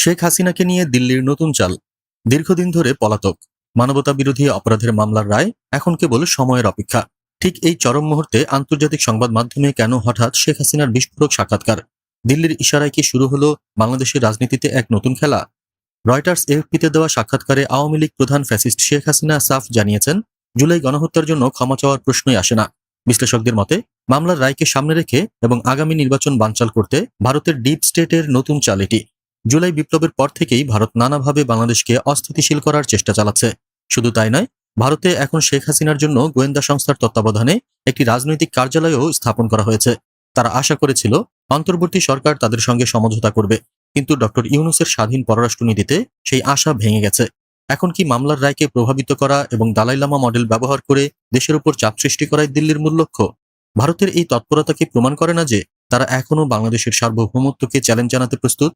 শেখ হাসিনাকে নিয়ে দিল্লির নতুন চাল, দীর্ঘদিন ধরে পলাতক। মানবতা বিরোধী অপরাধের মামলার রায় এখন কেবল সময়ের অপেক্ষা। ঠিক এই চরম মুহূর্তে আন্তর্জাতিক সংবাদ মাধ্যমে কেন হঠাৎ শেখ হাসিনার বিস্ফোরক সাক্ষাৎকার? দিল্লির ইশারায় কি শুরু হলো বাংলাদেশের রাজনীতিতে এক নতুন খেলা? রয়টার্স এফপিতে দেওয়া সাক্ষাৎকারে আওয়ামী লীগ প্রধান ফ্যাসিস্ট শেখ হাসিনা সাফ জানিয়েছেন, জুলাই গণহত্যার জন্য ক্ষমা চাওয়ার প্রশ্নই আসে না। বিশ্লেষকদের মতে, মামলার রায়কে সামনে রেখে এবং আগামী নির্বাচন বানচাল করতে ভারতের ডিপ স্টেটের নতুন চাল এটি। জুলাই বিপ্লবের পর থেকেই ভারত নানাভাবে বাংলাদেশকে অস্থিতিশীল করার চেষ্টা চালাচ্ছে। শুধু তাই নয়, ভারতে এখন শেখ হাসিনার জন্য গোয়েন্দা সংস্থার তত্ত্বাবধানে একটি রাজনৈতিক কার্যালয়ও স্থাপন করা হয়েছে। তারা আশা করেছিল, অন্তর্বর্তী সরকার তাদের সঙ্গে সমঝোতা করবে। কিন্তু ডক্টর ইউনুসের স্বাধীন পররাষ্ট্রনীতিতে সেই আশা ভেঙে গেছে। এখন কি মামলার রায়কে প্রভাবিত করা এবং দালাই লামা মডেল ব্যবহার করে দেশের উপর চাপ সৃষ্টি করাই দিল্লির মূল লক্ষ্য? ভারতের এই তৎপরতাকে প্রমাণ করে না যে তারা এখনও বাংলাদেশের সার্বভৌমত্বকে চ্যালেঞ্জ জানাতে প্রস্তুত?